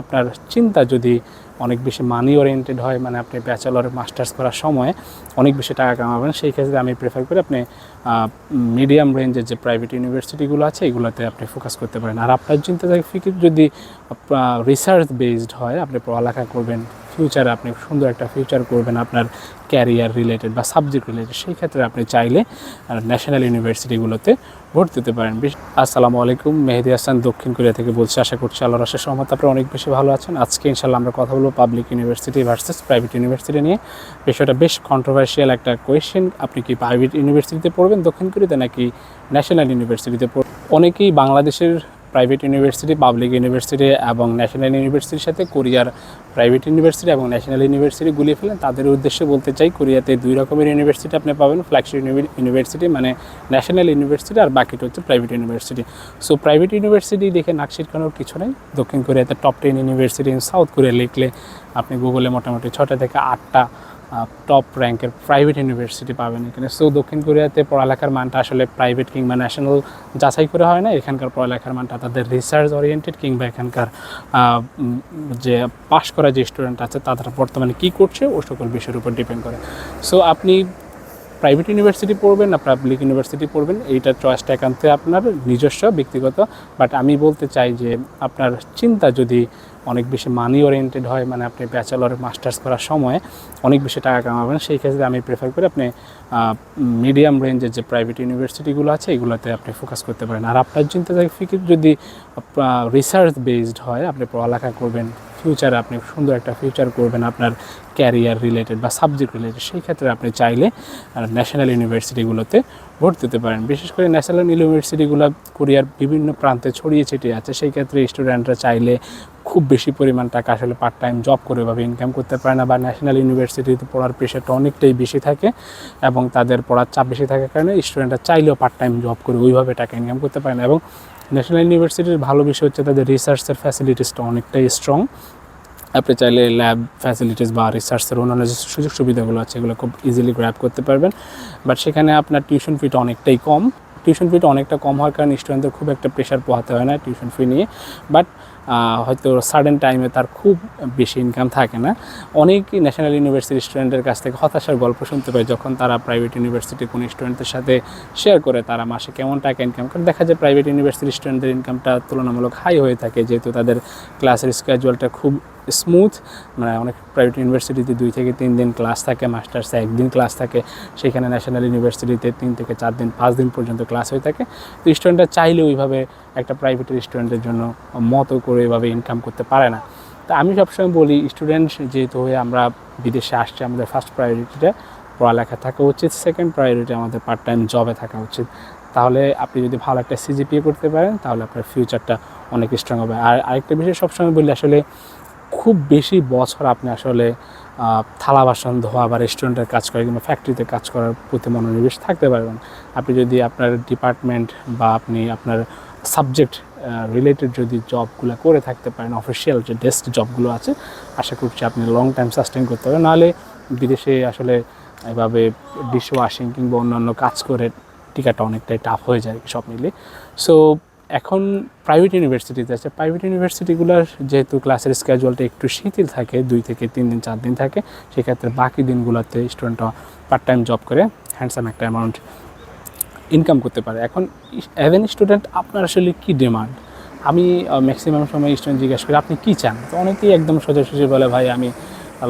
আপনার চিন্তা যদি অনেক বেশি মানি ওরিয়েন্টেড হয় মানে আপনি ব্যাচেলর মাস্টার্স করার সময় অনেক বেশি টাকা কামাবেন, সেই ক্ষেত্রে আমি প্রেফার করি আপনি মিডিয়াম রেঞ্জের যে প্রাইভেট ইউনিভার্সিটিগুলো আছে, এগুলোতে আপনি ফোকাস করতে পারেন। আর আপনার চিন্তা থাকে যদি রিসার্চ বেসড হয়, আপনি পড়ালেখা করবেন ফিউচারে আপনি সুন্দর একটা ফিউচার করবেন আপনার ক্যারিয়ার রিলেটেড বা সাবজেক্ট রিলেটেড সেই ক্ষেত্রে আপনি চাইলে ন্যাশনাল ইউনিভার্সিটিগুলোতে ভর্তি দিতে পারেন। আসসালামু আলাইকুম, মেহেদি হাসান, দক্ষিণ কোরিয়া থেকে বলছি, আশা করছি আল্লাহর আশের সহমত আপনারা অনেক বেশি ভালো আছেন। আজকে ইনশাল্লাহ আমরা কথা বলব public university versus private university নিয়ে। বিষয়টা বেশ কন্ট্রোভার্সিয়াল একটা কোয়েশ্চেন আপনি কি প্রাইভেট ইউনিভার্সিটিতে পড়বেন দক্ষিণ কোরিয়াতে নাকি ন্যাশনাল ইউনিভার্সিটিতে পড়বেন অনেকেই বাংলাদেশের প্রাইভেট ইউনিভার্সিটি পাবলিক ইউনিভার্সিটি এবং ন্যাশনাল ইউনিভার্সিটির সাথে কোরিয়ার প্রাইভেট ইউনিভার্সিটি এবং ন্যাশনাল ইউনিভার্সিটি গুলিয়ে ফেলেন তাদের উদ্দেশ্যে বলতে চাই কোরিয়াতে দুই রকমের ইউনিভার্সিটি আপনি পাবেন ফ্ল্যাগশিপ ইউনিভার্সিটি মানে ন্যাশনাল ইউনিভার্সিটি আর বাকিটা হচ্ছে private university so private university দেখে নাক ছিটকানোর কিছু নেই। দক্ষিণ কোরিয়াতে top ten university in South Korea লিখলে আপনি গুগলে মোটামুটি ছটা থেকে আটটা টপ র্যাঙ্কের প্রাইভেট ইউনিভার্সিটি পাবেন এখানে। সো দক্ষিণ কোরিয়াতে পড়ালেখার মানটা আসলে প্রাইভেট কিংবা ন্যাশনাল যাচাই করে হয় না। এখানকার পড়ালেখার মানটা তাদের রিসার্চ ওরিয়েন্টেড কিংবা এখানকার যে পাশ করা যে স্টুডেন্ট আছে তারা বর্তমানে কী করছে, ও সকল বিষয়ের উপর ডিপেন্ড করে। সো আপনি প্রাইভেট ইউনিভার্সিটি পড়বেন না পাবলিক ইউনিভার্সিটি পড়বেন এইটার চয়েসটা একান্তে আপনার নিজস্ব, ব্যক্তিগত। বাট আমি বলতে চাই যে, আপনার চিন্তা যদি অনেক বেশি মানি ওরিয়েন্টেড হয় মানে আপনি ব্যাচেলর মাস্টার্স করার সময় অনেক বেশি টাকা কামাবেন, সেই ক্ষেত্রে আমি প্রেফার করি আপনি মিডিয়াম রেঞ্জের যে প্রাইভেট ইউনিভার্সিটিগুলো আছে, এগুলোতে আপনি ফোকাস করতে পারেন। আর আপনার চিন্তা ফিকির যদি রিসার্চ বেসড হয়, আপনি পড়ালেখা করবেন ফিউচারে আপনি সুন্দর একটা ফিউচার করবেন আপনার ক্যারিয়ার রিলেটেড বা সাবজেক্ট রিলেটেড সেই ক্ষেত্রে আপনি চাইলে ন্যাশনাল ইউনিভার্সিটিগুলোতে ভর্তি দিতে পারেন। বিশেষ করে ন্যাশনাল ইউনিভার্সিটিগুলো কোরিয়ার বিভিন্ন প্রান্তে ছড়িয়ে ছিটিয়ে আছে, সেই ক্ষেত্রে স্টুডেন্টরা চাইলে খুব বেশি পরিমাণ টাকা আসলে পার্ট টাইম জব করে ভাবে ইনকাম করতে পারে না বা ন্যাশনাল ইউনিভার্সিটিতে পড়ার প্রেশারটা অনেকটাই বেশি থাকে এবং তাদের পড়ার চাপ বেশি থাকার কারণে স্টুডেন্টরা চাইলেও পার্ট টাইম জব করে ওইভাবে টাকা ইনকাম করতে পারে না এবং ন্যাশনাল ইউনিভার্সিটির ভালো বিষয় হচ্ছে তাদের রিসার্চের ফ্যাসিলিটিসটা অনেকটাই স্ট্রং আপনি চাইলে ল্যাব ফ্যাসিলিটিস বা রিসার্চের অন্যান্য যে সুযোগ সুবিধাগুলো আছে এগুলো খুব ইজিলি গ্র্যাব করতে পারবেন। বাট সেখানে আপনার টিউশন ফিটা অনেকটাই কম। টিউশন ফিটা অনেকটা কম হওয়ার কারণে স্টুডেন্টদের খুব একটা প্রেশার পোহাতে হয় না টিউশন ফি নিয়ে। বাট হয়তো সাডেন টাইমে তার খুব বেশি ইনকাম থাকে না। অনেকই ন্যাশনাল ইউনিভার্সিটি স্টুডেন্টের কাছ থেকে হতাশার গল্প শুনতে পাই যখন তারা প্রাইভেট ইউনিভার্সিটি কোনো স্টুডেন্টের সাথে শেয়ার করে তারা মাসে কেমন টাকা ইনকাম করে। দেখা যায় প্রাইভেট ইউনিভার্সিটি স্টুডেন্টদের ইনকামটা তুলনামূলক হাই হয়ে থাকে যেহেতু তাদের ক্লাসের স্কেজুয়ালটা খুব স্মুথ মানে অনেক প্রাইভেট ইউনিভার্সিটিতে দুই থেকে তিন দিন ক্লাস থাকে মাস্টার্সে একদিন ক্লাস থাকে, সেখানে ন্যাশনাল ইউনিভার্সিটিতে তিন থেকে চার দিন, পাঁচ দিন পর্যন্ত ক্লাস হয়ে থাকে। তো স্টুডেন্টরা চাইলে ওইভাবে একটা প্রাইভেট স্টুডেন্টের জন্য মতো করে এভাবে ইনকাম করতে পারে না। তা আমি সবসময় বলি স্টুডেন্ট যেহেতু হয়ে আমরা বিদেশে আসছি, আমাদের ফার্স্ট প্রায়োরিটিটা পড়ালেখা থাকা উচিত। সেকেন্ড প্রায়োরিটি আমাদের পার্ট টাইম জবে থাকা উচিত। তাহলে আপনি যদি ভালো একটা সিজিপিএ করতে পারেন, তাহলে আপনার ফিউচারটা অনেক স্ট্রং হবে। আর আরেকটা বিষয় সবসময় বলি, আসলে খুব বেশি বছর আপনি আসলে থালা বাসন ধোয়া বা রেস্টুরেন্টের কাজ করে কিংবা ফ্যাক্টরিতে কাজ করার প্রতি মনোনিবেশ থাকতে পারবেন। আপনি যদি আপনার ডিপার্টমেন্ট বা আপনি আপনার সাবজেক্ট রিলেটেড যদি জবগুলো করে থাকতে পারেন অফিসিয়াল যে ডেস্ক জবগুলো আছে, আশা করছি আপনি লং টাইম সাস্টেন করতে পারবেন। নাহলে বিদেশে আসলে এভাবে ডিশ ওয়াশিং কিংবা অন্যান্য কাজ করে টিকাটা অনেকটাই টাফ হয়ে যায় সব মিলে সো এখন প্রাইভেট ইউনিভার্সিটিতে আছে। প্রাইভেট ইউনিভার্সিটিগুলোর যেহেতু ক্লাসের স্কেজুয়ালটা একটু শিথিল থাকে, দুই থেকে তিন দিন, চার দিন থাকে, সেক্ষেত্রে বাকি দিনগুলোতে স্টুডেন্টরা পার্ট টাইম জব করে হ্যান্ডসাম একটা অ্যামাউন্ট ইনকাম করতে পারে। এখন অ্যাজ এন স্টুডেন্ট আপনার আসলে কী ডিমান্ড আমি ম্যাক্সিমাম সময় স্টুডেন্ট জিজ্ঞাসা করি, আপনি কী চান? তো অনেকেই একদম সোজা সোজাসুজি বলে, ভাই, আমি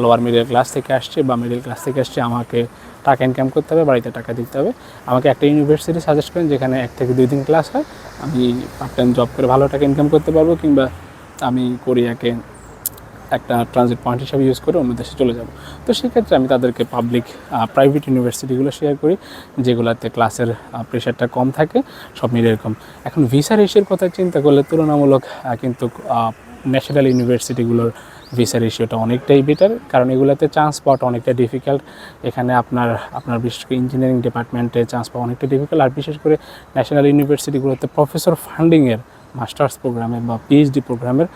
লোয়ার মিডল ক্লাস থেকে আসছি বা মিডল ক্লাস থেকে আসছি, আমাকে টাকা ইনকাম করতে হবে, বাড়িতে টাকা দিতে হবে। আমাকে একটা ইউনিভার্সিটি সাজেস্ট করেন, যেখানে এক থেকে দুই দিন ক্লাস হয়। আমি পার্ট টাইম জব করে ভালো টাকা ইনকাম করতে পারব কিংবা আমি কোরিয়াকে একটা ট্রানজিট পয়েন্ট হিসাবে ইউজ করে অন্য দেশে চলে যাব। তো সেক্ষেত্রে আমি তাদেরকে পাবলিক প্রাইভেট ইউনিভার্সিটিগুলো শেয়ার করি, যেগুলোতে ক্লাসের প্রেশারটা কম থাকে, সব মিলে এরকম। এখন ভিসা রেশিওর কথা চিন্তা করলে তুলনামূলক কিন্তু ন্যাশনাল ইউনিভার্সিটিগুলোর ভিসা রেশিওটা অনেকটাই বেটার কারণ এগুলোতে চান্স পাওয়াটা অনেকটা ডিফিকাল্ট এখানে আপনার আপনার বিশেষ করে ইঞ্জিনিয়ারিং ডিপার্টমেন্টে চান্স পাওয়া অনেকটা ডিফিকাল্ট আর বিশেষ করে ন্যাশনাল ইউনিভার্সিটিগুলোতে প্রফেসর ফান্ডিংয়ের মাস্টার্স প্রোগ্রামের বা পিএইচডি প্রোগ্রামের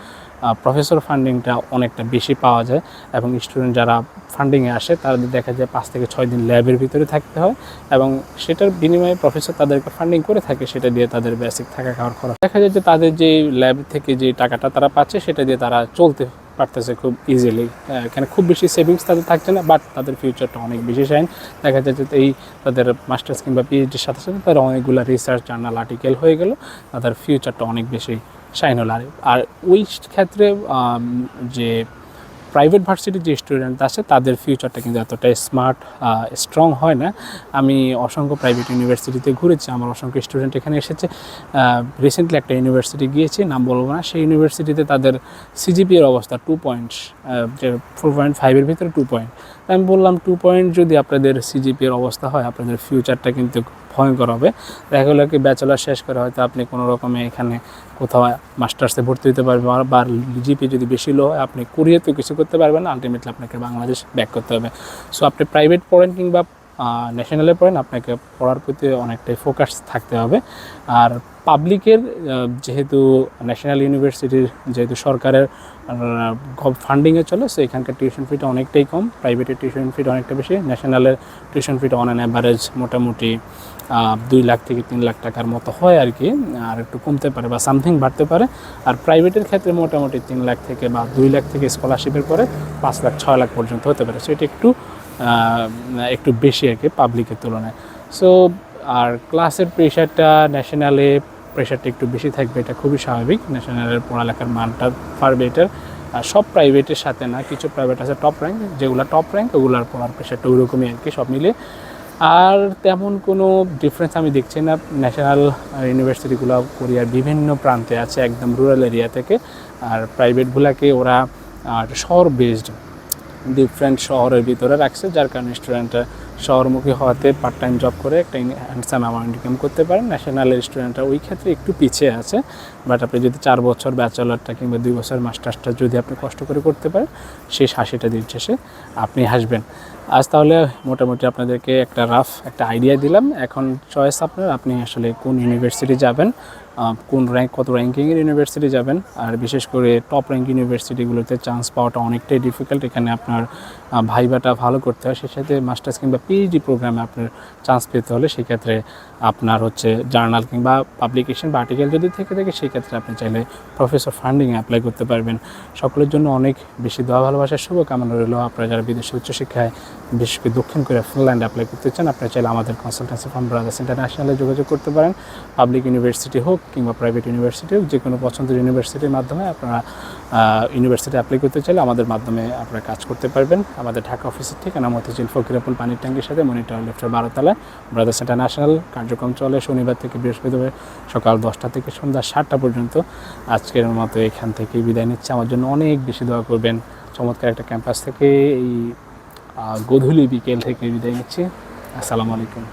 প্রফেসর ফান্ডিংটা অনেকটা বেশি পাওয়া যায় এবং স্টুডেন্ট যারা ফান্ডিংয়ে আসে, তাদের দেখা যায় পাঁচ থেকে ছয় দিন ল্যাবের ভিতরে থাকতে হয় এবং সেটার বিনিময়ে প্রফেসর তাদেরকে ফান্ডিং করে থাকে, সেটা দিয়ে তাদের বেসিক থাকা খাওয়ার খরচ। দেখা যায় যে তাদের যে ল্যাব থেকে যে টাকাটা তারা পাচ্ছে, সেটা দিয়ে তারা চলতে পারতেছে খুব ইজিলি এখানে খুব বেশি সেভিংস তাদের থাকছে না বাট তাদের ফিউচারটা অনেক বেশি শাইন দেখা যায় যে এই তাদের মাস্টার্স কিংবা পিএইচডির সাথে সাথে তারা অনেকগুলো রিসার্চ জার্নাল আর্টিকেল হয়ে গেল, তাদের ফিউচারটা অনেক বেশি শাইন হলো আর ওই ক্ষেত্রে যে প্রাইভেট ভার্সিটির যে স্টুডেন্ট আছে, তাদের ফিউচারটা কিন্তু এতটা স্মার্ট স্ট্রং হয় না। আমি অসংখ্য প্রাইভেট ইউনিভার্সিটিতে ঘুরেছি, আমার অসংখ্য স্টুডেন্ট এখানে এসেছে। রিসেন্টলি একটা ইউনিভার্সিটি গিয়েছি, নাম বলব না। সেই ইউনিভার্সিটিতে তাদের সিজিপি এর অবস্থা টু পয়েন্টস যে ফোর পয়েন্ট ফাইভের ভিতরে টু পয়েন্ট আমি বললাম টু পয়েন্ট যদি আপনাদের সিজিপির অবস্থা হয়, আপনাদের ফিউচারটা কিন্তু ভয়ঙ্কর হবে। দেখা গেলো কি ব্যাচেলার শেষ করে হয়তো আপনি কোনো রকমে এখানে কোথাও মাস্টার্সে ভর্তি হতে পারবেন, বা জিপি যদি বেশি লো হয়, আপনি কোরিয়াতেও কিছু করতে পারবেন আলটিমেটলি আপনাকে বাংলাদেশ ব্যাক করতে হবে। সো আপনি প্রাইভেট পড়েন কিংবা ন্যাশনালে পড়েন, আপনাকে পড়ার প্রতি অনেকটাই ফোকাস থাকতে হবে। আর পাবলিকের যেহেতু ন্যাশনাল ইউনিভার্সিটির যেহেতু সরকারের ফান্ডিংয়ে চলে সো এখানকার টিউশন ফিটা অনেকটাই কম। প্রাইভেটের টিউশন ফিটা অনেকটা বেশি ন্যাশনালের টিউশন ফিটা অন অ্যান অ্যাভারেজ মোটামুটি দুই লাখ থেকে তিন লাখ টাকার মতো হয় আর কি, আর একটু কমতে পারে বা সামথিং বাড়তে পারে। আর প্রাইভেটের ক্ষেত্রে মোটামুটি তিন লাখ থেকে বা দুই লাখ থেকে স্কলারশিপের পরে পাঁচ লাখ, ছয় লাখ পর্যন্ত হতে পারে। সো এটা একটু একটু বেশি আর কি পাবলিকের তুলনায়। সো আর ক্লাসের প্রেশারটা ন্যাশনালে প্রেশারটা একটু বেশি থাকবে, এটা খুবই স্বাভাবিক। ন্যাশনালের পড়ালেখার মানটা ফার বেটার আর সব প্রাইভেটের সাথে না, কিছু প্রাইভেট আছে টপ র্যাঙ্ক যেগুলো টপ র্যাঙ্ক ওগুলোর পড়ার প্রেশারটা ওইরকমই আর কি, সব মিলে। আর তেমন কোনো ডিফারেন্স আমি দেখছি না ন্যাশনাল ইউনিভার্সিটিগুলো কোরিয়ার বিভিন্ন প্রান্তে আছে, একদম রুরাল এরিয়া থেকে। আর প্রাইভেটগুলোকে ওরা, আর শহর বেসড ডিফারেন্ট শহরের ভিতরে রাখছে, যার কারণে স্টুডেন্টরা শহরমুখী হওয়াতে পার্ট টাইম জব করে একটা হ্যান্ডসাম অ্যামাউন্ট ইনকাম করতে পারেন। ন্যাশনালের স্টুডেন্টরা ওই ক্ষেত্রে একটু পিছিয়ে আছে বাট আপনি যদি চার বছর ব্যাচেলারটা কিংবা দুই বছর মাস্টার্সটা যদি আপনি কষ্ট করে করতে পারেন সেই হাসিটা দিন শেষে আপনি হাসবেন। আজ তাহলে মোটামুটি আপনাদেরকে একটা রাফ একটা আইডিয়া দিলাম। এখন চয়েস আপনার, আপনি আসলে কোন ইউনিভার্সিটি যাবেন কোন র্যাঙ্ক কত র্যাঙ্কিংয়ের ইউনিভার্সিটি যাবেন, আর বিশেষ করে টপ র্যাঙ্ক ইউনিভার্সিটিগুলোতে চান্স পাওয়াটা অনেকটাই ডিফিকাল্ট এখানে আপনার ভাইবাটা ভালো করতে হয় সেই সাথে মাস্টার্স কিংবা পিএইচডি প্রোগ্রামে আপনার চান্স পেতে হলে সেক্ষেত্রে আপনার হচ্ছে জার্নাল কিংবা পাবলিকেশন বা আর্টিকেল যদি থেকে থাকে, সেক্ষেত্রে আপনি চাইলে প্রফেসর ফান্ডিংয়ে অ্যাপ্লাই করতে পারবেন। সকলের জন্য অনেক বেশি দোয়া, ভালোবাসার শুভকামনা রইল। আপনারা যারা বিদেশে উচ্চশিক্ষায়, বিশেষ করে দক্ষিণ কোরিয়া, ফিনল্যান্ডে অ্যাপ্লাই করতে চান, আপনারা চাইলে আমাদের কনসালটেন্সি ফার্ম ব্রাদার্স ইন্টারন্যাশনালে যোগাযোগ করতে পারেন। পাবলিক ইউনিভার্সিটি হোক কিংবা প্রাইভেট ইউনিভার্সিটি যে কোনো পছন্দের ইউনিভার্সিটির মাধ্যমে আপনারা ইউনিভার্সিটি অ্যাপ্লাই করতে চাইলে আমাদের মাধ্যমে আপনারা কাজ করতে পারবেন। আমাদের ঢাকা অফিসের ঠিকানা মতিঝিল, ফকিরাপুল পানির ট্যাঙ্কির সাথে মনিটর লেফটের বারোতলায়। ব্রাদার্স ইন্টারন্যাশনাল কার্যক্রম চলে শনিবার থেকে বৃহস্পতিবার সকাল দশটা থেকে সন্ধ্যা সাতটা পর্যন্ত। আজকের মতো এখান থেকে বিদায় নিচ্ছে। আমার জন্য অনেক বেশি দোয়া করবেন। চমৎকার একটা ক্যাম্পাস থেকে এই গধূলি বিকেল থেকে বিদায় নিচ্ছি। আসসালামু আলাইকুম।